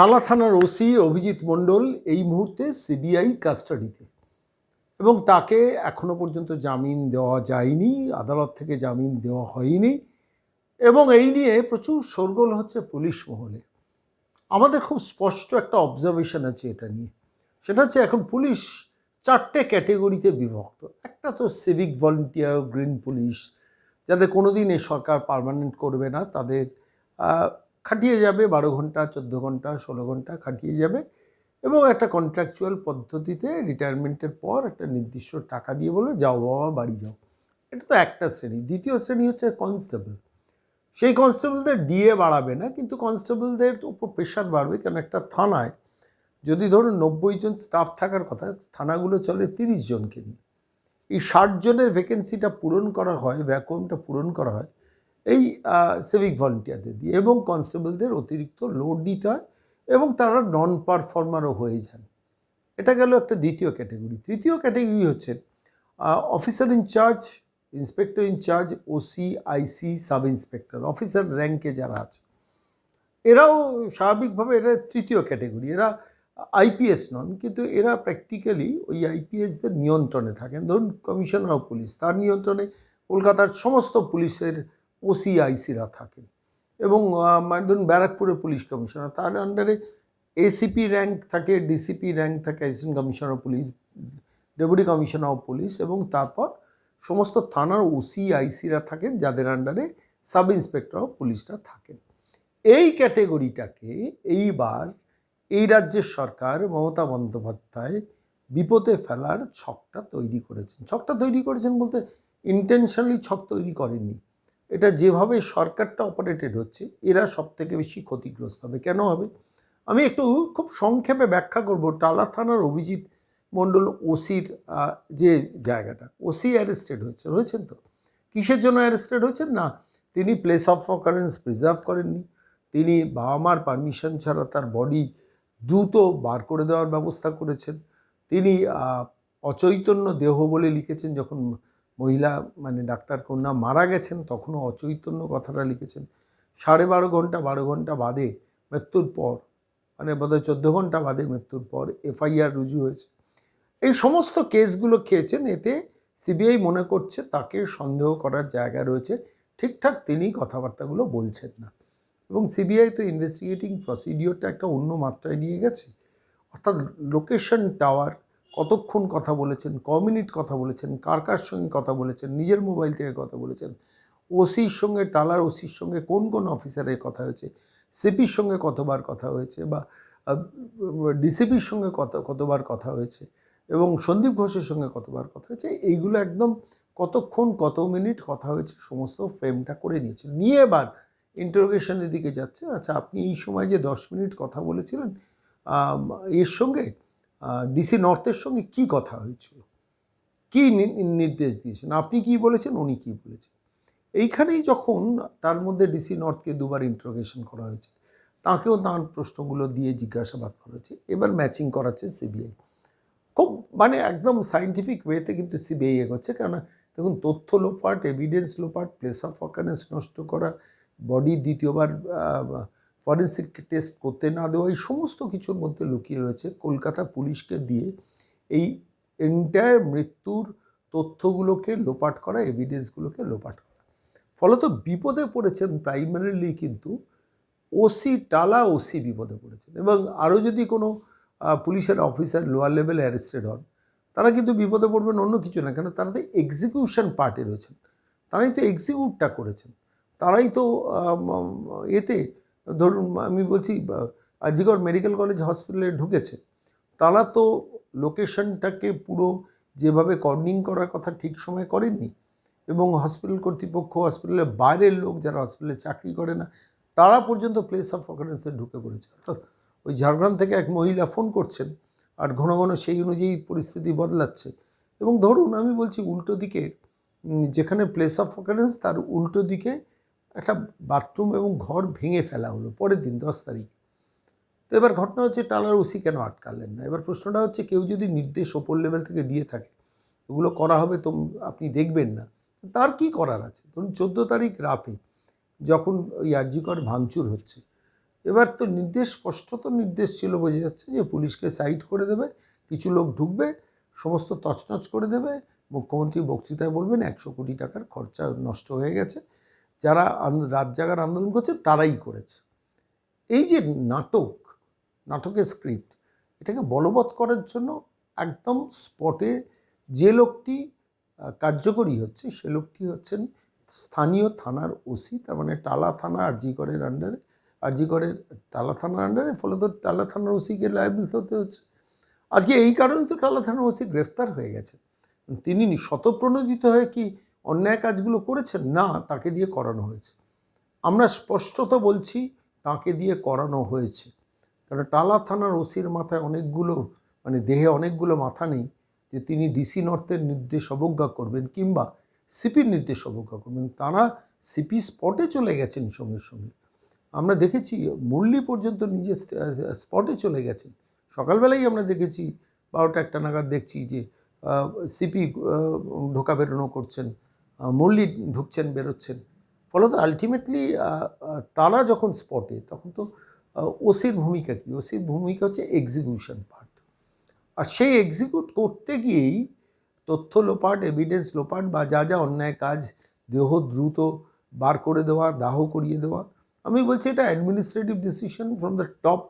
টালা থানার ওসি অভিজিৎ মণ্ডল এই মুহূর্তে সিবিআই কাস্টাডিতে। এবং তাকে এখনও পর্যন্ত জামিন দেওয়া যায়নি, আদালত থেকে জামিন দেওয়া হয়নি। এবং এই নিয়ে প্রচুর শোরগোল হচ্ছে পুলিশ মহলে। আমাদের খুব স্পষ্ট একটা অবজারভেশন আছে এটা নিয়ে। সেটা হচ্ছে এখন পুলিশ চারটে ক্যাটেগরিতে বিভক্ত। একটা তো সিভিক ভলেন্টিয়ার গ্রিন পুলিশ যাদের কোনোদিন এই সরকার পার্মানেন্ট করবে না, তাদের খাটিয়ে যাবে, বারো ঘণ্টা, চোদ্দ ঘণ্টা, ষোলো ঘণ্টা খাটিয়ে যাবে এবং একটা কন্ট্রাকচুয়াল পদ্ধতিতে রিটায়ারমেন্টের পর একটা নির্দিষ্ট টাকা দিয়ে বলে যাও বাবা, বাড়ি যাও। এটা তো একটা শ্রেণি। দ্বিতীয় শ্রেণি হচ্ছে কনস্টেবল সেই কনস্টেবলদের ডিএ বাড়াবে না, কিন্তু কনস্টেবলদের উপর প্রেশার বাড়বে কারণ একটা থানায় যদি ধরুন নব্বই জন স্টাফ থাকার কথা, থানাগুলো চলে তিরিশ জনকে নিয়ে। এই ষাট জনের ভ্যাকেন্সিটা পূরণ করা হয় ভ্যাকুয়ামটা পূরণ করা হয় এই সিভিক ভলেন্টিয়ারদের দিয়ে এবং কনস্টেবলদের অতিরিক্ত লোড দিতে হয় এবং তারা নন পারফর্মারও হয়ে যান। এটা গেল একটা দ্বিতীয় ক্যাটাগরি তৃতীয় ক্যাটাগরি হচ্ছে officer incharge inspector incharge OC IC sub inspector officer র্যাঙ্কে যারা আছে। এরাও স্বাভাবিকভাবে এরা তৃতীয় ক্যাটাগরি এরা আইপিএস নন, কিন্তু এরা প্র্যাকটিক্যালি ওই আইপিএসদের নিয়ন্ত্রণে থাকেন। ধরুন কমিশনার অফ পুলিশ তার নিয়ন্ত্রণে কলকাতার সমস্ত পুলিশের ওসি আইসিরা থাকেন। এবং মানে ধরুন ব্যারাকপুরের পুলিশ কমিশনার, তার আন্ডারে এসিপি র্যাঙ্ক থাকে ডিসিপি র্যাঙ্ক থাকে assistant commissioner of police deputy commissioner of police এবং তারপর সমস্ত থানার ওসি আইসিরা থাকেন, যাদের আন্ডারে সাব ইন্সপেক্টর অফ পুলিশরা থাকেন। এই ক্যাটেগরিটাকে এইবার এই রাজ্যের সরকার মমতা বন্দ্যোপাধ্যায় বিপদে ফেলার ছকটা তৈরি করেছেন। ছকটা তৈরি করেছেন বলতে ইন্টেনশনালি ছক তৈরি করেননি। এটা যেভাবে সরকারটা অপারেটেড হচ্ছে, এরা সব থেকে বেশি ক্ষতিগ্রস্ত হবে। কেন হবে? আমি একটু খুব সংক্ষেপে ব্যাখ্যা করব। টালা থানার অভিজিৎ মণ্ডল, ওসির যে জায়গাটা, ওসি অ্যারেস্টেড হয়েছে। হয়েছেন তো? কিসের জন্য অ্যারেস্টেড হয়েছেন? না, তিনি প্লেস অফ অকারেন্স প্রিজার্ভ করেননি। তিনি বাবা মার পারমিশন ছাড়া তার বডি দ্রুত বার করে দেওয়ার ব্যবস্থা করেছেন। তিনি অচৈতন্য দেহ বলে লিখেছেন যখন মহিলা মানে ডাক্তার কন্যা মারা গেছেন, তখনও অচৈতন্য কথাটা লিখেছেন। সাড়ে বারো ঘণ্টা বারো ঘণ্টা বাদে মৃত্যুর পর মানে বোধহয় চোদ্দ ঘণ্টা বাদে মৃত্যুর পর এফআইআর রুজু হয়েছে। এই সমস্ত কেসগুলো খেয়েছেন, এতে সিবিআই মনে করছে তাকে সন্দেহ করার জায়গা রয়েছে। ঠিকঠাক তিনি কথাবার্তাগুলো বলছেন না। এবং সিবিআই তো ইনভেস্টিগেটিং প্রসিডিওরটা একটা অন্য মাত্রায় নিয়ে গেছে। অর্থাৎ লোকেশন টাওয়ার কতক্ষণ কথা বলেছেন ক মিনিট কথা বলেছেন, কার কার সঙ্গে কথা বলেছেন, নিজের মোবাইল থেকে কথা বলেছেন, ওসির সঙ্গে, টালার ওসির সঙ্গে কোন কোন অফিসারের কথা হয়েছে, সিপির সঙ্গে কতবার কথা হয়েছে বা ডিসিপির সঙ্গে কত, কতবার কথা হয়েছে এবং সন্দীপ ঘোষের সঙ্গে কতবার কথা হয়েছে, এইগুলো একদম কতক্ষণ, কত মিনিট কথা হয়েছে, সমস্ত ফ্রেমটা করে নিয়েছে নিয়ে এবার ইন্টারোগেশনের দিকে যাচ্ছে আচ্ছা আপনি এই সময় যে দশ মিনিট কথা বলেছিলেন এর সঙ্গে ডিসি নর্থের সঙ্গে কি কথা হয়েছিল? কি নির্দেশ দিয়েছেন? আপনি কি বলেছেন, উনি কি বলেছেন? এইখানেই যখন তার মধ্যে ডিসি নর্থকে দুবার ইন্টারোগেশন করা হয়েছে, তাকেও তার প্রশ্নগুলো দিয়ে জিজ্ঞাসাবাদ করা হয়েছে, এবার ম্যাচিং করাচ্ছে সিবিআই খুব মানে একদম সাইন্টিফিক ওয়েতে কিন্তু সিবিআই এগোচ্ছে কেন দেখুন, তথ্য লোপাট এভিডেন্স লোপাট প্লেস অফ অকারেন্স নষ্ট করা বডি দ্বিতীয়বার ফরেন্সিক টেস্ট করতে না দেওয়া, এই সমস্ত কিছুর মধ্যে লুকিয়ে রয়েছে কলকাতা পুলিশকে দিয়ে এই এন্টায়ার মৃত্যুর তথ্যগুলোকে লোপাট করা এভিডেন্সগুলোকে লোপাট করা। ফলত বিপদে পড়েছেন প্রাইমারিলি কিন্তু ওসি টালা ওসি বিপদে পড়েছেন এবং আরও যদি কোনো পুলিশের অফিসার লোয়ার লেভেলে অ্যারেস্টেড হন, তারা কিন্তু বিপদে পড়বেন অন্য কিছু না, কেন তারা তো এক্সিকিউশন পার্টে রয়েছেন। তারাই তো এক্সিকিউটটা করেছেন। তারাই তো এতে ধরুন, আমি বলছি আজিগড় মেডিকেল কলেজ হসপিটালে ঢুকেছে, তারা তো লোকেশনটাকে পুরো যেভাবে কর্নিং করার কথা ঠিক সময় করেননি এবং হসপিটাল কর্তৃপক্ষ, হসপিটালের বাইরের লোক যারা হসপিটালে চাকরি করে না, তারা পর্যন্ত প্লেস অফ অকারেন্সে ঢুকে পড়েছে। অর্থাৎ ওই ঝাড়গ্রাম থেকে এক মহিলা ফোন করছেন আর ঘন ঘন সেই অনুযায়ী পরিস্থিতি বদলাচ্ছে। এবং ধরুন, আমি বলছি উল্টো দিকে যেখানে প্লেস অফ অকারেন্স তার উল্টো দিকে একটা বাথরুম এবং ঘর ভেঙে ফেলা হলো পরের দিন, দশ তারিখ। তো এবার ঘটনা হচ্ছে টালার ওসি কেন আটকালেন না? এবার প্রশ্নটা হচ্ছে কেউ যদি নির্দেশ ওপর লেভেল থেকে দিয়ে থাকে ওগুলো করা হবে তো আপনি দেখবেন না। তার কি করার আছে? ধরুন চোদ্দ তারিখ রাতে যখন ওই আর্যিকর ভাঙচুর হচ্ছে, এবার তো নির্দেশ, স্পষ্টত নির্দেশ ছিল, বোঝা যাচ্ছে যে পুলিশকে সাইড করে দেবে, কিছু লোক ঢুকবে, সমস্ত তছনছ করে দেবে, মুখ্যমন্ত্রী বক্তৃতায় বলবেন একশো কোটি টাকার খরচা নষ্ট হয়ে গেছে যারা রাত জাগার আন্দোলন করছে, তারাই করেছে। এই যে নাটক, নাটকের স্ক্রিপ্ট এটাকে বলবৎ করার জন্য একদম স্পটে যে লোকটি কার্যকরী হচ্ছে, সে লোকটি হচ্ছেন স্থানীয় থানার ওসি, তার মানে টালা থানা আরজিগড়ের আন্ডারে আরজিগড়ের টালা থানার আন্ডারে ফলে তো টালা থানার ওসিকে লাইবিল হতে হচ্ছে। আজকে এই কারণেই তো টালা থানার ওসি গ্রেফতার হয়ে গেছে। তিনি শতপ্রণোদিত হয়ে কি অন্যায় কাজগুলো করেছেন? না, তাকে দিয়ে করানো হয়েছে। আমরা স্পষ্টত বলছি, তাকে দিয়ে করানো হয়েছে। কারণ টালা থানার ওসির মাথায় অনেকগুলো মানে দেহে অনেকগুলো মাথা নেই যে তিনি ডিসি নর্থের নির্দেশ অবজ্ঞা করবেন কিংবা সিপির নির্দেশ অবজ্ঞা করবেন। তারা সিপি স্পটে চলে গেছেন সঙ্গে সঙ্গে। আমরা দেখেছি, মুরলি পর্যন্ত নিজে স্পটে চলে গেছেন। সকালবেলাই আমরা দেখেছি, বারোটা একটা নাগাদ দেখছি যে সিপি ঢোকা বেরোনো করছেন। মুরলি ঢুকছেন, বেরোচ্ছেন। ফলত আলটিমেটলি তারা যখন স্পটে তখন তো ওসির ভূমিকা কী? ওসির ভূমিকা হচ্ছে এক্সিকিউশন পার্ট আর সেই এক্সিকিউট করতে গিয়েই তথ্য লোপাট এভিডেন্স লোপাট বা যা যা অন্যায় কাজ, দেহ দ্রুত বার করে দেওয়া, দাহ করিয়ে দেওয়া, আমি বলছি এটা administrative decision from the top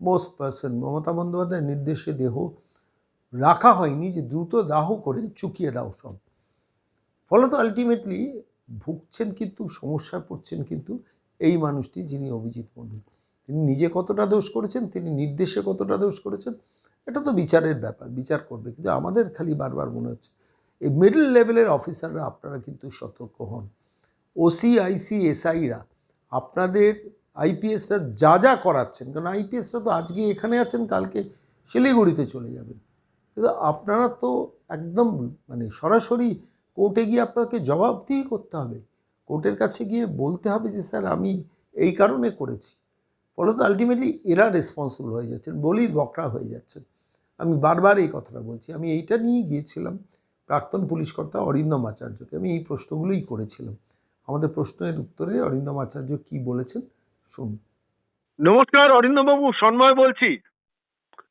most person Mamata বন্দ্যোপাধ্যায়ের নির্দেশে দেহ রাখা হয়নি যে দ্রুত দাহ করে চুকিয়ে দাও সব। ফলত আলটিমেটলি ভুগছেন কিন্তু, সমস্যায় পড়ছেন কিন্তু এই মানুষটি যিনি অভিজিৎ মণ্ডল তিনি নিজে কতটা দোষ করেছেন, তিনি নির্দেশে কতটা দোষ করেছেন, এটা তো বিচারের ব্যাপার, বিচার করবে। কিন্তু আমাদের খালি বারবার মনে হচ্ছে, এই মিডল লেভেলের অফিসাররা আপনারা কিন্তু সতর্ক হন। ওসি আইসি এসআইরা আপনাদের আইপিএসরা যা যা করাচ্ছেন, কারণ আইপিএসরা তো আজকে এখানে আছেন, কালকে শিলিগুড়িতে চলে যাবেন। কিন্তু আপনারা তো একদম মানে সরাসরি কোর্টে গিয়ে আপনাকে জবাবদিহি করতে হবে। কোর্টের কাছে গিয়ে বলতে হবে যে স্যার আমি এই কারণে করেছি। ফলত আলটিমেটলি এরা রেসপন্সিবল হয়ে যাচ্ছেন বলির বকরা হয়ে যাচ্ছেন। আমি বারবার এই কথাটা বলছি। আমি এইটা নিয়ে গিয়েছিলাম প্রাক্তন পুলিশ কর্তা অরিন্দম আচার্যকে। আমি এই প্রশ্নগুলোই করেছিলাম। আমাদের প্রশ্নের উত্তরে অরিন্দম আচার্য কি বলেছেন শুনুন। নমস্কার অরিন্দমবাবু সন্ময় বলছি।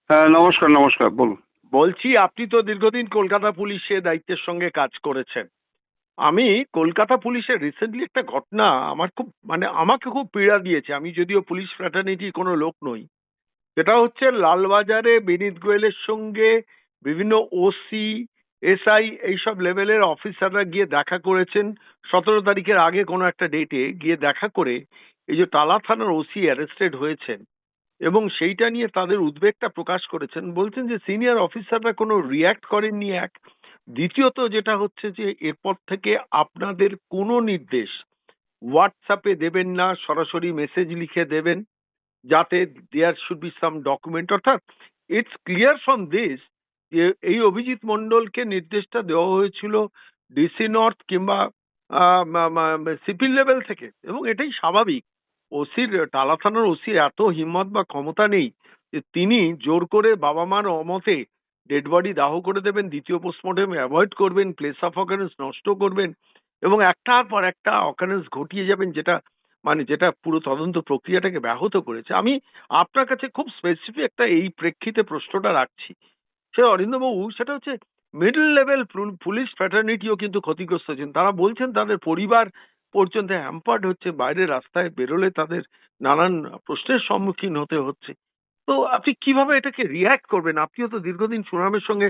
হ্যাঁ নমস্কার নমস্কার বলুন। বলছি, আপনি তো দীর্ঘদিন কলকাতা পুলিশে দায়িত্বের সঙ্গে কাজ করেছেন। আমি কলকাতা পুলিশের রিসেন্টলি একটা ঘটনা আমার খুব মানে আমাকে খুব পীড়া দিয়েছে। আমি যদিও পুলিশ ফ্র্যাটার্নিটির কোনো লোক নই। সেটা হচ্ছে লালবাজারে বিনীত গোয়েলের সঙ্গে বিভিন্ন ওসি এসআই এইসব লেভেলের অফিসাররা গিয়ে দেখা করেছেন। সতেরো তারিখের আগে কোনো একটা ডেটে গিয়ে দেখা করে এই যে টালা থানার ওসি অ্যারেস্টেড হয়েছেন। এবং সেইটা নিয়ে তাদের উদ্বেগটা প্রকাশ করেছেন। বলছেন যে সিনিয়র অফিসাররা কোনো রিয়্যাক্ট করেননি এক। দ্বিতীয়ত যেটা হচ্ছে যে, এরপর থেকে আপনাদের কোনো নির্দেশ হোয়াটসঅ্যাপে দেবেন না, সরাসরি মেসেজ লিখে দেবেন, যাতে there should be some document অর্থাৎ ইটস ক্লিয়ার ফ্রম দিস যে, এই অভিজিৎ মন্ডলকে নির্দেশটা দেওয়া হয়েছিল ডিসি নর্থ কিংবা সিপিল লেভেল থেকে। এবং এটাই স্বাভাবিক। ওসির টালা থানার ওসির এত হিম্মত বা ক্ষমতা নেই যে তিনি জোর করে বাবা মার অমতে ডেড বডি দাহ করে দেবেন, দ্বিতীয় পোস্টমর্টম অ্যাভয়েড করবেন প্লেস অফ অকারেন্স নষ্ট করবেন এবং একটার পর একটা অকারেন্স ঘটিয়ে যাবেন যেটা মানে যেটা পুরো তদন্ত প্রক্রিয়াটাকে ব্যাহত করেছে। আমি আপনার কাছে খুব স্পেসিফিক একটা এই প্রেক্ষিতে প্রশ্নটা রাখছি। সে অরিন্দবাবু সেটা হচ্ছে মিডল লেভেল পুলিশ ফ্র্যাটার্নিটিও কিন্তু ক্ষতিগ্রস্ত হচ্ছেন। তারা বলছেন তাদের পরিবার পর্যন্ত হ্যাম্পার্ড হচ্ছে, বাইরে রাস্তায় বেরোলে তাদের নানান প্রশ্নের সম্মুখীন হতে হচ্ছে। তো আপনি কীভাবে এটাকে রিয়্যাক্ট করবেন? আপনিও তো দীর্ঘদিন সুনামের সঙ্গে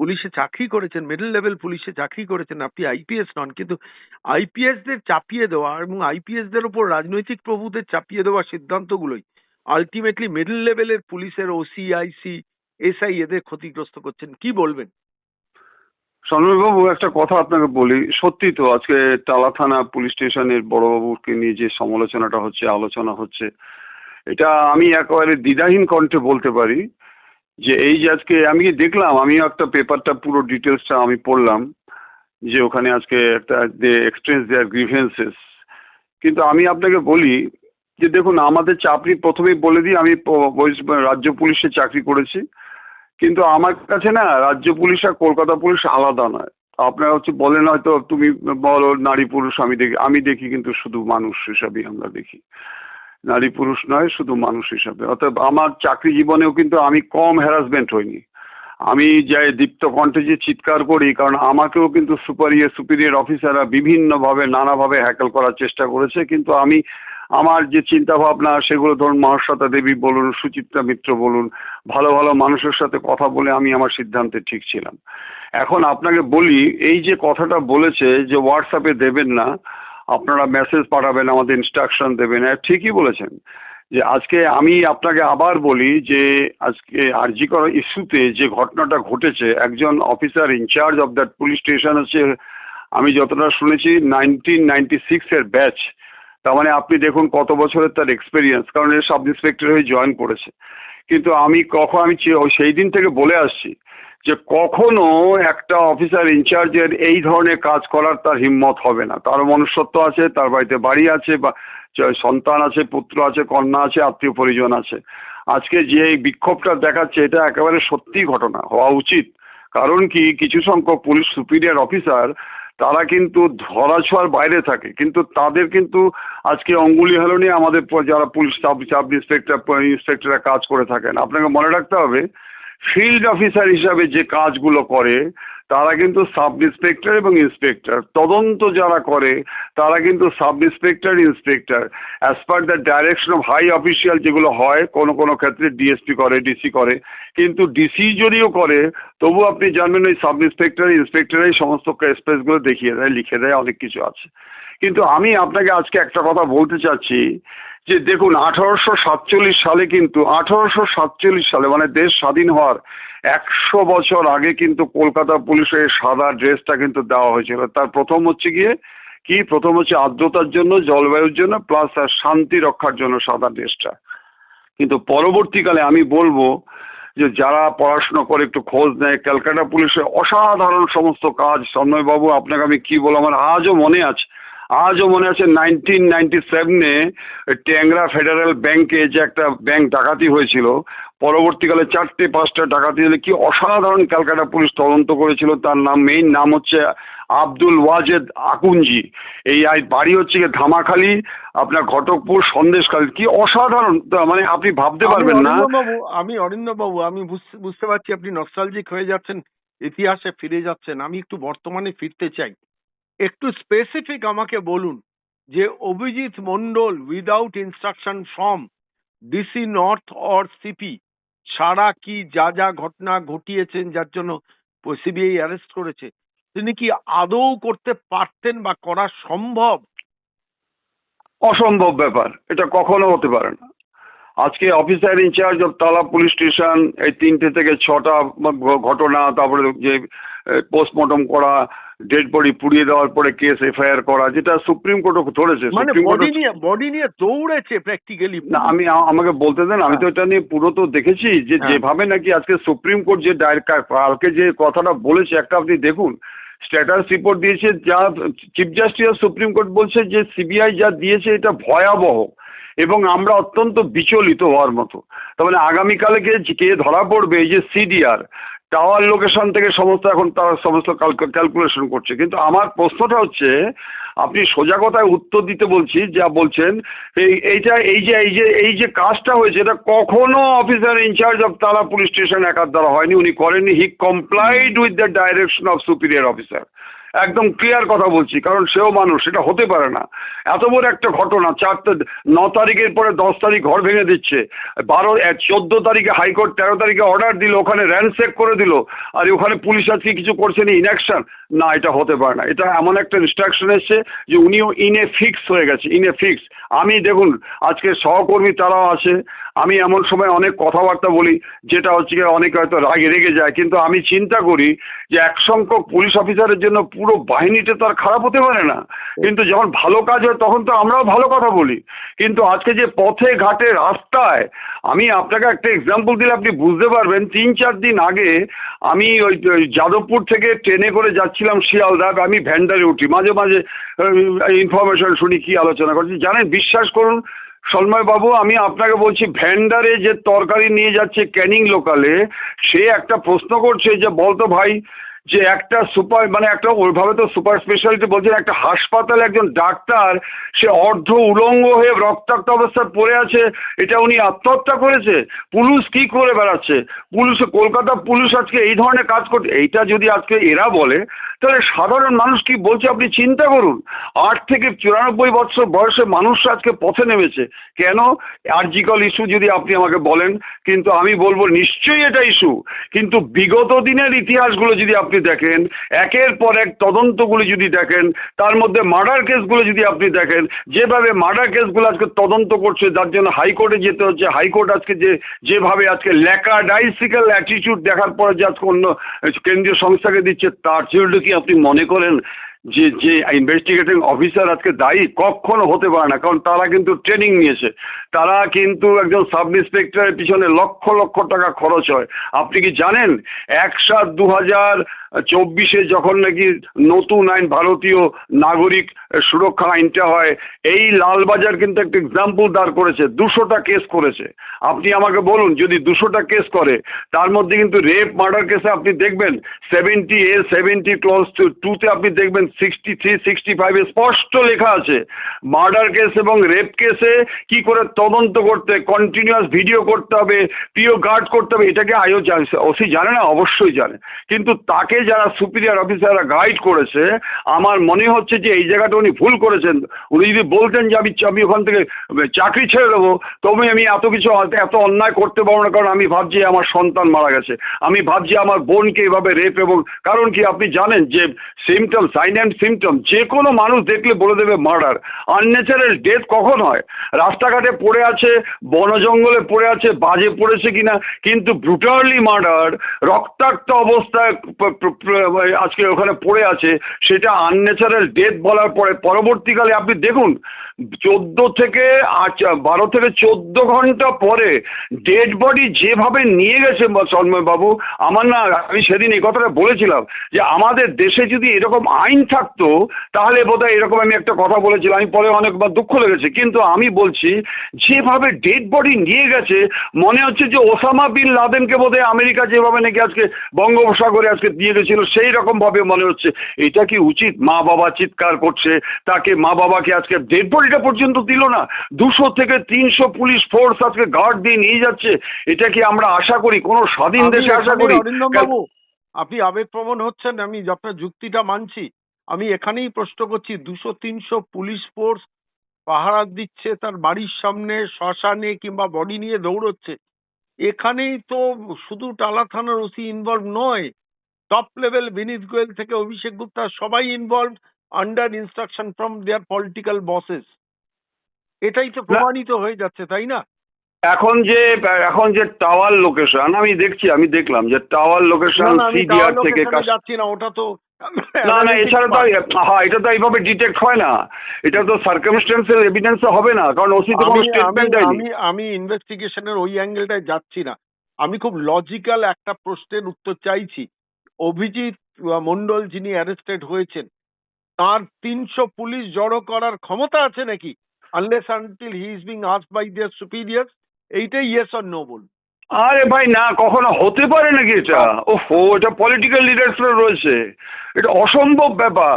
পুলিশে চাকরি করেছেন মিডল লেভেল পুলিশে চাকরি করেছেন, আপনি আইপিএস নন, কিন্তু আইপিএস দের চাপিয়ে দেওয়া এবং আইপিএস দের উপর রাজনৈতিক প্রভুদের চাপিয়ে দেওয়া সিদ্ধান্তগুলোই আলটিমেটলি মিডল লেভেলের পুলিশের ওসি আইসি এসআই এদের ক্ষতিগ্রস্ত করছেন। কি বলবেন? বাবু একটা কথা আপনাকে বলি। সত্যি তো, আজকে টালা থানা পুলিশ স্টেশনের বড়বাবুকে নিয়ে যে সমালোচনাটা হচ্ছে, আলোচনা হচ্ছে, এটা আমি একেবারে দ্বিধাহীন কণ্ঠে বলতে পারি যে, এই যে আজকে আমি দেখলাম, আমিও একটা পেপারটা, পুরো ডিটেলসটা আমি পড়লাম যে, ওখানে আজকে একটা দে এক্সপ্রেস দেয়ার গ্রিভেন্সেস কিন্তু আমি আপনাকে বলি যে, দেখুন, আমাদের চাকরি প্রথমেই বলে দিই, আমি রাজ্য পুলিশে চাকরি করেছি। কিন্তু আমার কাছে না রাজ্য পুলিশ আর কলকাতা পুলিশ আলাদা নয়। আপনারা হচ্ছে বলেন হয়তো তুমি বলো নারী পুরুষ আমি দেখি আমি দেখি কিন্তু শুধু মানুষ হিসাবেই আমরা দেখি। নারী পুরুষ নয়, শুধু মানুষ হিসাবে। অর্থাৎ আমার চাকরি জীবনেও কিন্তু আমি কম হ্যারাসমেন্ট হইনি। আমি যাই দীপ্ত কণ্ঠে যে চিৎকার করি, কারণ আমাকেও কিন্তু সুপারিয়ার সুপিরিয়র অফিসাররা বিভিন্নভাবে, নানাভাবে হ্যাকেল করার চেষ্টা করেছে, কিন্তু আমি আমার যে চিন্তা ভাবনা সেগুলো ধরুন মহাশ্বেতা দেবী বলুন সুচিত্রা মিত্র বলুন ভালো ভালো মানুষের সাথে কথা বলে আমি আমার সিদ্ধান্তে ঠিক ছিলাম। এখন আপনাকে বলি এই যে কথাটা বলেছে যে হোয়াটসঅ্যাপে দেবেন না আপনারা মেসেজ পাঠাবেন আমাদের ইনস্ট্রাকশন দেবেন হ্যাঁ, ঠিকই বলেছেন। যে আজকে আমি আপনাকে আবার বলি যে আজকে আরজি করা ইস্যুতে যে ঘটনাটা ঘটেছে একজন officer incharge of that police station হচ্ছে আমি যতটা শুনেছি নাইনটিন নাইনটি সিক্সের ব্যাচ তার মানে আপনি দেখুন কত বছরের তার এক্সপিরিয়েন্স কারণ এর সাব ইন্সপেক্টর হয়ে জয়েন করেছে। কিন্তু আমি কখন, আমি সেই দিন থেকে বলে আসছি যে, কখনো একটা অফিসার ইনচার্জের এই ধরনের কাজ করার তার হিম্মত হবে না। তার মনুষ্যত্ব আছে, তার বাড়িতে বাড়ি আছে, বা সন্তান আছে, পুত্র আছে, কন্যা আছে, আত্মীয় পরিজন আছে। আজকে যে এই বিক্ষোভটা দেখাচ্ছে, এটা একেবারে সত্যি ঘটনা, হওয়া উচিত। কারণ কি, কিছু সংখ্যক পুলিশ সুপিরিয়ার অফিসার তারা কিন্তু ধরাছোঁয়ার বাইরে থাকে। কিন্তু তাদের কিন্তু আজকে অঙ্গুলি হেলনে আমাদের যারা পুলিশ সাব সাব ইন্সপেক্টর ইন্সপেক্টররা কাজ করে থাকেন। আপনাকে মনে রাখতে হবে ফিল্ড অফিসার হিসাবে যে কাজগুলো করে তারা কিন্তু সাব ইন্সপেক্টর এবং ইন্সপেক্টর। তদন্ত যারা করে, তারা কিন্তু sub inspector. Inspector as per the direction of high official যেগুলো হয়, কোনো কোনো ক্ষেত্রে ডিএসপি করে ডিসি করে, কিন্তু ডিসি যদিও করে, তবু আপনি জানবেন ওই সাব ইন্সপেক্টর ইন্সপেক্টরাই সমস্ত স্পেসগুলো দেখিয়ে দেয়, লিখে দেয়, অনেক কিছু আছে। কিন্তু আমি আপনাকে আজকে একটা কথা বলতে চাচ্ছি যে দেখুন, আঠারোশো সাতচল্লিশ সালে কিন্তু, আঠারোশো সাতচল্লিশ সালে মানে দেশ স্বাধীন হওয়ার একশো বছর আগে কিন্তু কলকাতা পুলিশের সাদা ড্রেসটা কিন্তু দেওয়া হয়েছিল। তার প্রথম হচ্ছে গিয়ে কি? প্রথম হচ্ছে আর্দ্রতার জন্য, জলবায়ুর জন্য প্লাস তার শান্তি রক্ষার জন্য সাদা ড্রেসটা। কিন্তু পরবর্তীকালে আমি বলব যে যারা পড়াশোনা করে একটু খোঁজ নেয়, ক্যালকাটা পুলিশের অসাধারণ সমস্ত কাজ। সন্ময়বাবু, আপনাকে আমি কি বলব? আমার আজও মনে আছে, আজও মনে আছে নাইনটিন নাইনটি সেভেনে ট্যাংরা ফেডারেল ব্যাংকে যে একটা ব্যাংক ডাকাতি হয়েছিল পরবর্তীকালে চারটে পাঁচটা ডাকাতি হলে কি অসাধারণ ক্যালকাটা পুলিশ তদন্ত করেছিল। তার নাম মেইন নাম হচ্ছে আব্দুল ওয়াজেদ আকুঞ্জি। এই আই- বাড়ি হচ্ছে গিয়ে ধামাখালি। আপনার ঘটকপুর সন্দেশখালী। কি অসাধারণ। মানে আপনি ভাবতে পারবেন না। আমি অরিন্দম বাবু আমি বুঝ- বুঝতে পারছি আপনি নস্টালজিক হয়ে যাচ্ছেন ইতিহাসে ফিরে যাচ্ছেন। আমি একটু বর্তমানে ফিরতে চাই। একটু স্পেসিফিক আমাকে বলুন যে Abhijit Mondal without instruction from DC north or CP ছাড়া কি যা যা ঘটনা ঘটিয়েছেন যার জন্য সিবিআই অ্যারেস্ট করেছে, তিনি কি আদৌ করতে পারতেন বা করা সম্ভব? অসম্ভব ব্যাপার, এটা কখনো হতে পারে না। আজকে officer incharge of Tala police station এই তিনটে থেকে ছটা ঘটনা, তারপরে যে পোস্টমর্টম করা ডেড বডি পুড়িয়ে দেওয়ার পরে কেস এফআইআর করা যেটা সুপ্রিম কোর্টও ধরেছে মানে বডি নিয়ে বডি নিয়ে দৌড়েছে প্র্যাকটিক্যালি না আমি আমাকে বলতে দেন আমি তো এটা নিয়ে পুরো তো দেখেছি যে হ্যাঁ। যেভাবে নাকি আজকে সুপ্রিম কোর্ট যে ডায়ের কালকে যে কথাটা বলেছে একটা আপনি দেখুন স্ট্যাটাস রিপোর্ট দিয়েছে যা চিফ জাস্টিস সুপ্রিম কোর্ট বলছে যে সিবিআই যা দিয়েছে এটা ভয়াবহ এবং আমরা অত্যন্ত বিচলিত হওয়ার মতো তার মানে আগামীকালে কে কে ধরা পড়বে এই যে সিডিআর টাওয়ার লোকেশন থেকে সমস্ত এখন তারা সমস্ত ক্যালকুলেশন করছে। কিন্তু আমার প্রশ্নটা হচ্ছে, আপনি সোজা কথায় উত্তর দিতে বলছি, যা বলছেন, এই, এইটা, এই যে এই যে এই যে কাজটা হয়েছে, এটা কখনো officer incharge of Tala police station একার দ্বারা হয়নি। উনি করেননি। He complied with the direction of superior officer একদম ক্লিয়ার কথা বলছি, কারণ সেও মানুষ, সেটা হতে পারে না। এত বড় একটা ঘটনা, চারটে, ন তারিখের পরে দশ তারিখ ঘর ভেঙে দিচ্ছে, বারো চোদ্দ তারিখে হাইকোর্ট, তেরো তারিখে অর্ডার দিল, ওখানে র্যানসেক করে দিল, আর ওখানে পুলিশ আজকে কিছু করছে না ইনঅ্যাকশন না, এটা হতে পারে না। এটা এমন একটা ইনস্ট্রাকশন এসছে যে উনিও ইনে ফিক্স হয়ে গেছে ইনে ফিক্স আমি দেখুন, আজকে সহকর্মী তারাও আছে, আমি এমন সময় অনেক কথাবার্তা বলি, যেটা হচ্ছে গিয়ে অনেকে হয়তো রাগে রেগে যায়, কিন্তু আমি চিন্তা করি যে এক সংখ্যক পুলিশ অফিসারের জন্য পুরো বাহিনীটা তো আর খারাপ হতে পারে না। কিন্তু যখন ভালো কাজ হয়, তখন তো আমরাও ভালো কথা বলি। কিন্তু আজকে যে পথে ঘাটে রাস্তায়, আমি আপনাকে একটা এক্সাম্পল দিলে আপনি বুঝতে পারবেন, তিন চার দিন আগে আমি ওই যাদবপুর থেকে ট্রেনে করে যাচ্ছিলাম শিয়ালদা আমি ভ্যান্ডারে উঠি। মাঝে মাঝে ইনফরমেশন শুনি কি আলোচনা করছি। জানেন, বিশ্বাস করুন বাবু, আমি আপনাকে বলছি ভ্যান্ডারে যে তরকারি নিয়ে যাচ্ছে ক্যানিং লোকালে, সে একটা প্রশ্ন করছে যে, বলতো ভাই যে একটা সুপার মানে একটা ওইভাবে তো সুপার স্পেশালিটি বলছেন একটা হাসপাতালে একজন ডাক্তার, সে অর্ধ উলঙ্গ হয়ে রক্তাক্ত অবস্থায় পড়ে আছে, এটা উনি আত্মহত্যা করেছে? পুলিশ কি করে বেড়াচ্ছে? পুলিশ, কলকাতা পুলিশ আজকে এই ধরনের কাজ করছে। এইটা যদি আজকে এরা বলে, তাহলে সাধারণ মানুষ কি বলছে? আপনি চিন্তা করুন। আট থেকে চুরানব্বই বছর বয়সে মানুষ আজকে পথে নেমেছে। কেন? আর্জিকল ইস্যু যদি আপনি আমাকে বলেন, কিন্তু আমি বলব নিশ্চয়ই এটা ইস্যু কিন্তু বিগত দিনের ইতিহাসগুলো যদি আপনি দেখেন, একের পর এক তদন্তগুলি যদি দেখেন, তার মধ্যে মার্ডার কেসগুলো যদি আপনি দেখেন, যেভাবে মার্ডার কেসগুলো আজকে তদন্ত করছে, যার জন্য হাইকোর্টে যেতে হচ্ছে, হাইকোর্ট আজকে যে, যেভাবে আজকে ল্যাকাডাইসিক্যাল অ্যাটিটিউড দেখার পরে যে আজকে অন্য কেন্দ্রীয় সংস্থাকে দিচ্ছে, তার জন্য কি আপনি মনে করেন যে যে ইনভেস্টিগেটিং অফিসার আজকে দায়ী? কখনো হতে পারে না, কারণ তারা কিন্তু ট্রেনিং নিয়েছে। তারা কিন্তু একজন সাব ইন্সপেক্টরের পিছনে লক্ষ লক্ষ টাকা খরচ হয়। আপনি কি জানেন? এক সাত দু হাজার চব্বিশে যখন নাকি নতুন আইন, ভারতীয় নাগরিক সুরক্ষা আইনটা হয়, এই লালবাজার কিন্তু একটা এক্সাম্পল দাঁড় করেছে, দুশোটা কেস করেছে। আপনি আমাকে বলুন, যদি দুশোটা কেস করে, তার মধ্যে কিন্তু রেপ মার্ডার কেসে আপনি দেখবেন সেভেন্টি এ সেভেন্টি ক্লস টুতে আপনি দেখবেন সিক্সটি থ্রি সিক্সটি ফাইভে স্পষ্ট লেখা আছে। মার্ডার কেস এবং রেপ কেসে কি করে তদন্ত করতে কন্টিনিউয়াস ভিডিও করতে হবে পিও গার্ড করতে হবে, এটাকে আয়ো ওসি জানে না, অবশ্যই জানে। কিন্তু তাকে যারা সুপিরিয়র অফিসাররা গাইড করেছে, আমার মনে হচ্ছে যে এই জায়গাটা উনি ভুল করেছেন। উনি যদি বলতেন যে আমি আমি ওখান থেকে চাকরি ছেড়ে দেবো, তবে আমি এত কিছু এত অন্যায় করতে পারব না, কারণ আমি ভাবছি আমার সন্তান মারা গেছে। আমি ভাবছি আমার বোনকে এভাবে রেপ এবং, কারণ কি আপনি জানেন যে সিমটম সাইন অ্যান্ড সিমটম যে কোনো মানুষ দেখলে বলে দেবে মার্ডার আননেচারাল ডেথ কখন হয়? রাস্তাঘাটে পড়ে আছে বন জঙ্গলে পড়ে আছে, বাজে পড়েছে কিনা, কিন্তু ব্রুটালি মার্ডার রক্তাক্ত অবস্থায় আজকে ওখানে পড়ে আছে, সেটা আননেচারাল ডেথ বলার পরে, পরবর্তীকালে আপনি দেখুন চোদ্দ থেকে বারো থেকে চোদ্দ ঘণ্টা পরে ডেড বডি যেভাবে নিয়ে গেছে বাবু, আমার না, আমি সেদিন এই কথাটা বলেছিলাম যে আমাদের দেশে যদি এরকম আইন থাকতো, তাহলে বোধহয় এরকম আমি একটা কথা বলেছিলাম, আমি পরে অনেকবার দুঃখ লেগেছে, কিন্তু আমি বলছি যেভাবে ডেড বডি নিয়ে গেছে, মনে হচ্ছে যে ওসামা বিন লাদেনকে বোধহয় আমেরিকা যেভাবে নাকি আজকে বঙ্গোপসাগরে আজকে দিয়ে গেছিল, সেই রকম ভাবে মনে হচ্ছে। এটা কি উচিত? মা বাবা চিৎকার করছে, তাকে মা বাবাকে আজকে ডেড বডিটা পর্যন্ত দিল না। দুশো থেকে তিনশো পুলিশ ফোর্স আজকে গার্ড দিয়ে নিয়ে যাচ্ছে। এটা কি আমরা আশা করি? কোনো স্বাধীন দেশে আশা করি? বাবু আপনি আবেগপ্রবণ হচ্ছেন আমি আপনার যুক্তিটা মানছি। আমি এখানেই প্রশ্ন করছি দুশো তিনশো পুলিশ ফোর্স পাহারা দিচ্ছে তার বাড়ির সামনে শ্মশানে কিংবা বডি নিয়ে দৌড়চ্ছে। এখানেই তো শুধু টালা থানার ওসি ইনভলভ নয় টপ লেভেল বিনীত গোয়েল থেকে অভিষেক গুপ্তা সবাই involve under instruction from their political bosses এটাই তো প্রমাণিত হয়ে যাচ্ছে তাই না? এখন যে এখন যে টাওয়ার লোকেশন আমি দেখছি আমি দেখলাম যে টাওয়ার লোকেশন সিডিআর থেকে যাচ্ছি না ওটা তো না না এছাড়া তো হ্যাঁ এটা তো এইভাবে ডিটেক্ট হয় না। এটা তো সার্কামস্টেন্সিয়াল এভিডেন্স হবে না কারণ ওসি তো কোনো স্টেটমেন্ট দেয়নি। আমি আমি ইনভেস্টিগেশনের ওই অ্যাঙ্গেলটায় যাচ্ছি না। আমি খুব লজিক্যাল একটা প্রশ্নের উত্তর চাইছি। অভিজিৎ আহ, মণ্ডল যিনি অ্যারেস্টেড হয়েছেন তার তিনশো পুলিশ জড়ো করার ক্ষমতা আছে নাকি? Unless until he is being used by their superior এইটাই ইয়েস অর নো বল আরে ভাই না কখনো হতে পারে নাকি এটা? ওহো এটা পলিটিক্যাল লিডার্সরা রয়েছে। এটা অসম্ভব ব্যাপার।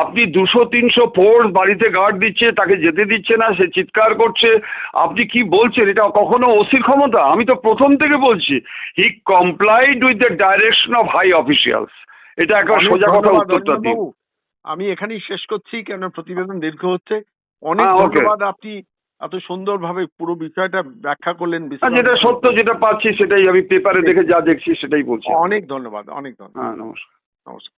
আপনি দুশো তিনশো ফোর্স বাড়িতে গার্ড দিচ্ছে তাকে যেতে দিচ্ছে না সে চিৎকার করছে। আপনি কি বলছেন? এটা কখনো ওসির ক্ষমতা? আমি তো প্রথম থেকে বলছি he complied with the direction of high officials এটা একটা সোজা কথা উত্তরটা দিন। আমি এখানেই শেষ করছি কেন প্রতিবেদন দীর্ঘ হচ্ছে। অনেক হ্যাঁ, ধন্যবাদ আপনি এত সুন্দর ভাবে পুরো বিষয়টা ব্যাখ্যা করলেন যেটা সত্য যেটা পাচ্ছি সেটাই আমি পেপারে দেখে যা দেখছি সেটাই বলছি। অনেক ধন্যবাদ অনেক ধন্যবাদ। হ্যাঁ নমস্কার। নমস্কার।